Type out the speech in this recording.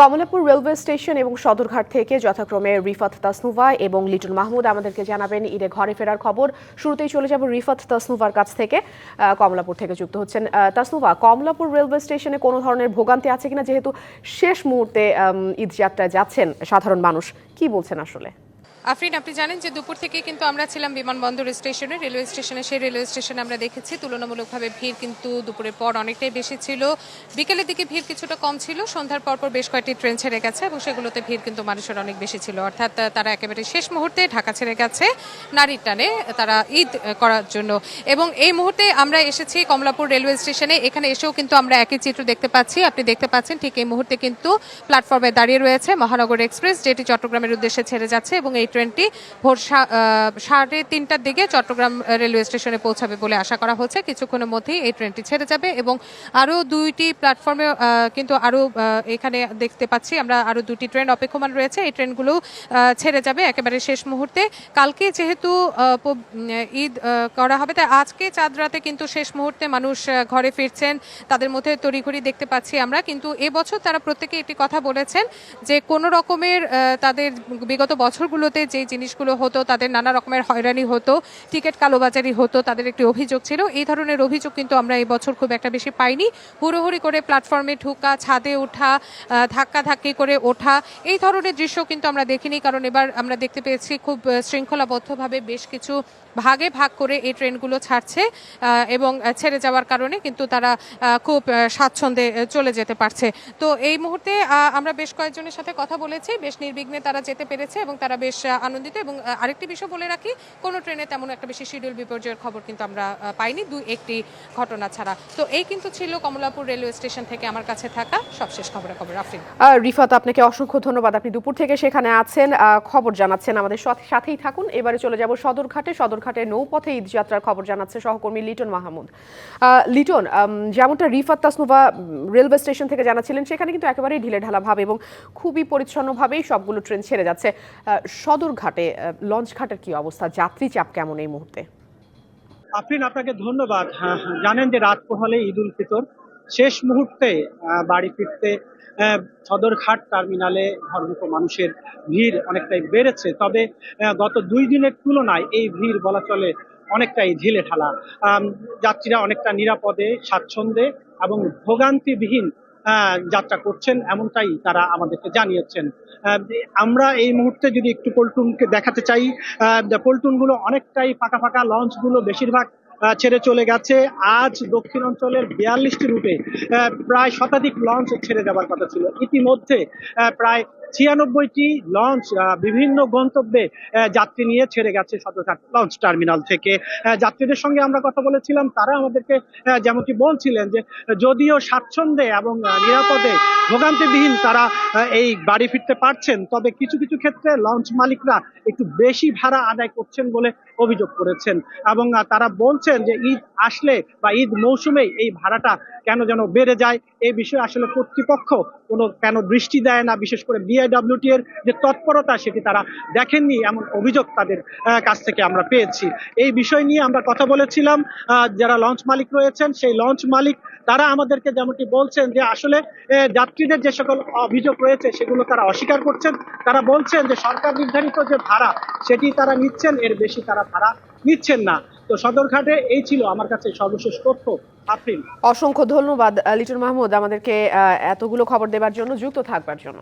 Kamalapur railway station এবং সদরঘাট থেকে যথাক্রমে রিফাত তাসনুভা এবং লিটন মাহমুদ আমাদেরকে জানাবেন ঈদে ঘরে ফেরার খবর। শুরুতেই চলে যাব রিফাত তাসনুভার কাছ থেকে কমলাপুর থেকে যুক্ত হচ্ছেন। তাসনুভা, কমলাপুর রেলওয়ে স্টেশনে কোনো ধরনের ভোগান্তি আছে কিনা? যেহেতু শেষ মুহূর্তে ঈদযাত্রায় ঈদ যাত্রায় যাচ্ছেন সাধারণ মানুষ, কি বলছেন আসলে? আফরিন, আপনি জানেন যে দুপুর থেকে কিন্তু আমরা ছিলাম বিমানবন্দর স্টেশনে, রেলওয়ে স্টেশনে। সেই রেলওয়ে স্টেশনে আমরা দেখেছি তুলনামূলকভাবে ভিড় কিন্তু দুপুরের পর অনেকটাই বেশি ছিল। বিকেলের দিকে ভিড় কিছুটা কম ছিল, সন্ধ্যার পর পর বেশ কয়েকটি ট্রেন ছেড়ে গেছে এবং সেগুলোতে ভিড় কিন্তু মানুষের অনেক বেশি ছিল। অর্থাৎ তারা একেবারে শেষ মুহূর্তে ঢাকা ছেড়ে গেছে, নারীর টানে তারা ঈদ করার জন্য। এবং এই মুহূর্তে আমরা এসেছি কমলাপুর রেলওয়ে স্টেশনে। এখানে এসেও কিন্তু আমরা একই চিত্র দেখতে পাচ্ছি। আপনি দেখতে পাচ্ছেন ঠিক এই মুহূর্তে কিন্তু প্ল্যাটফর্মে দাঁড়িয়ে রয়েছে মহানগর এক্সপ্রেস, যেটি চট্টগ্রামের উদ্দেশ্যে ছেড়ে যাচ্ছে এবং এই ট্রেনটি ভোর সাড়ে তিনটার দিকে চট্টগ্রাম রেলওয়ে স্টেশনে পৌঁছাবে বলে আশা করা হচ্ছে। কিছুক্ষণের মধ্যেই এই ট্রেনটি ছেড়ে যাবে এবং আরও দুইটি প্ল্যাটফর্মে কিন্তু আরও এখানে দেখতে পাচ্ছি আমরা আরও দুটি ট্রেন অপেক্ষমান রয়েছে। এই ট্রেনগুলো ছেড়ে যাবে একেবারে শেষ মুহূর্তে। কালকে যেহেতু ঈদ করা হবে, তাই আজকে চাঁদ রাতে কিন্তু শেষ মুহূর্তে মানুষ ঘরে ফিরছেন। তাদের মধ্যে তড়িঘড়ি দেখতে পাচ্ছি আমরা। কিন্তু এবছর তারা প্রত্যেকে একটি কথা বলেছেন যে কোনো রকমের তাদের বিগত বছরগুলোতে যে জিনিসগুলো হতো তাদের নানা রকমের হয়রানি হতো টিকিট কালোবাজারি হতো তাদের একটি অভিযোগ ছিল। এই ধরনের অভিযোগ কিন্তু আমরা এই বছর খুব একটা বেশি পাইনি। হুড়োহুড়ি করে প্ল্যাটফর্মে ঢুকা ছাদে ওঠা আহ, ধাক্কাধাক্কি করে ওঠা এই ধরনের দৃশ্য কিন্তু আমরা দেখিনি। কারণ এবার আমরা দেখতে পেয়েছি খুব শৃঙ্খলাবদ্ধভাবে বেশ কিছু ভাগে ভাগ করে এই ট্রেনগুলো ছাড়ছে এবং ছেড়ে যাওয়ার কারণে কিন্তু তারা খুব স্বাচ্ছন্দ্যে চলে যেতে পারছে। তো এই মুহূর্তে আমরা বেশ কয়েকজনের সাথে কথা বলেছি। বেশ নির্বিঘ্নে তারা যেতে পেরেছে এবং তারা বেশ আনন্দিত এবং আরেকটি বিষয় বলে রাখি, কোনো ট্রেনে তেমন একটা বেশি শিডিউল বিপর্যয়ের খবর কিন্তু আমরা পাইনি দুই একটি ঘটনা ছাড়া। তো এই কিন্তু ছিল কমলাপুর রেলওয়ে স্টেশন থেকে আমার কাছে থাকা সবশেষ খবরাখবর। আফরিন রিফাত, আপনাকে অসংখ্য ধন্যবাদ। আপনি দুপুর থেকে সেখানে আছেন খবর জানাচ্ছেন আমাদের সাথেই থাকুন। এবারে চলে যাব সদরঘাটে। সদরঘাটে নৌপথে ঈদ যাত্রার খবর জানাচ্ছে সহকর্মী লিটন মাহমুদ। লিটন যেমনটা রিফাত তাসনুভা রেলওয়ে স্টেশন থেকে জানাচ্ছিলেন, সেখানে কিন্তু একেবারেই ঢিলে ঢালা ভাবে এবং খুবই পরিচ্ছন্নভাবেই সবগুলো ট্রেন ছেড়ে যাচ্ছে। সদরঘাটে আহ, লঞ্চ ঘাটের কি অবস্থা? যাত্রী চাপ কেমন এই মুহূর্তে? আফরিন আপনাকে ধন্যবাদ। হ্যাঁ, জানেন যে রাত পোহালে ঈদ উল ফিতর। শেষ মুহূর্তে বাড়ি ফিরতে সদরঘাট টার্মিনালে ধর্মক মানুষের ভিড় অনেকটাই বেড়েছে। তবে গত দুই দিনের তুলনায় এই ভিড় বলা চলে অনেকটাই ঢিলে ঢালা যাত্রীরা অনেকটা নিরাপদে স্বাচ্ছন্দ্যে এবং ভোগান্তিবিহীন যাত্রা করছেন, এমনটাই তারা আমাদেরকে জানিয়েছেন। আমরা এই মুহূর্তে যদি একটু পল্টুনকে দেখাতে চাই পল্টুনগুলো অনেকটাই ফাঁকা ফাঁকা, লঞ্চগুলো বেশিরভাগ ছেড়ে চলে গেছে। আজ দক্ষিণ অঞ্চলের বিয়াল্লিশটি রুটে প্রায় শতাধিক লঞ্চ ছেড়ে দেওয়ার কথা ছিল। ইতিমধ্যে প্রায় ছিয়ানব্বইটি লঞ্চ বিভিন্ন গন্তব্যে যাত্রী নিয়ে ছেড়ে গেছে সদরঘাট লঞ্চ টার্মিনাল থেকে। যাত্রীদের সঙ্গে আমরা কথা বলেছিলাম, তারা আমাদেরকে যেমনটি বলছিলেন যে, যদিও স্বাচ্ছন্দ্যে এবং নিরাপদে ভোগান্তিবিহীন তারা এই বাড়ি ফিরতে পারছেন, তবে কিছু কিছু ক্ষেত্রে লঞ্চ মালিকরা একটু বেশি ভাড়া আদায় করছেন বলে অভিযোগ করেছেন। এবং তারা বলছেন যে ঈদ আসলে বা ঈদ মৌসুমে এই ভাড়াটা কেন যেন বেড়ে যায়। এই বিষয়ে আসলে কর্তৃপক্ষ কোনো কেন দৃষ্টি দেয় না, বিশেষ করে বিআইডব্লিউটি এর যে তৎপরতা সেটি তারা দেখেননি এমন অভিযোগ তাদের কাছ থেকে আমরা পেয়েছি। এই বিষয় নিয়ে আমরা কথা বলেছিলাম যারা লঞ্চ মালিক রয়েছেন, সেই লঞ্চ মালিক তারা আমাদেরকে যেমনটি বলছেন যে আসলে যাত্রীদের যে সকল অভিযোগ রয়েছে সেগুলো তারা অস্বীকার করছেন। তারা বলছেন যে সরকার নির্ধারিত যে ভাড়া সেটি তারা নিচ্ছেন, এর বেশি তারা ভাড়া নিচ্ছেন না। তো সদরঘাটে এই ছিল আমার কাছে সর্বশেষ তথ্য। আফরিন। অসংখ্য ধন্যবাদ লিটন মাহমুদ, আমাদেরকে এতগুলো খবর দেবার জন্য, যুক্ত থাকবার জন্য।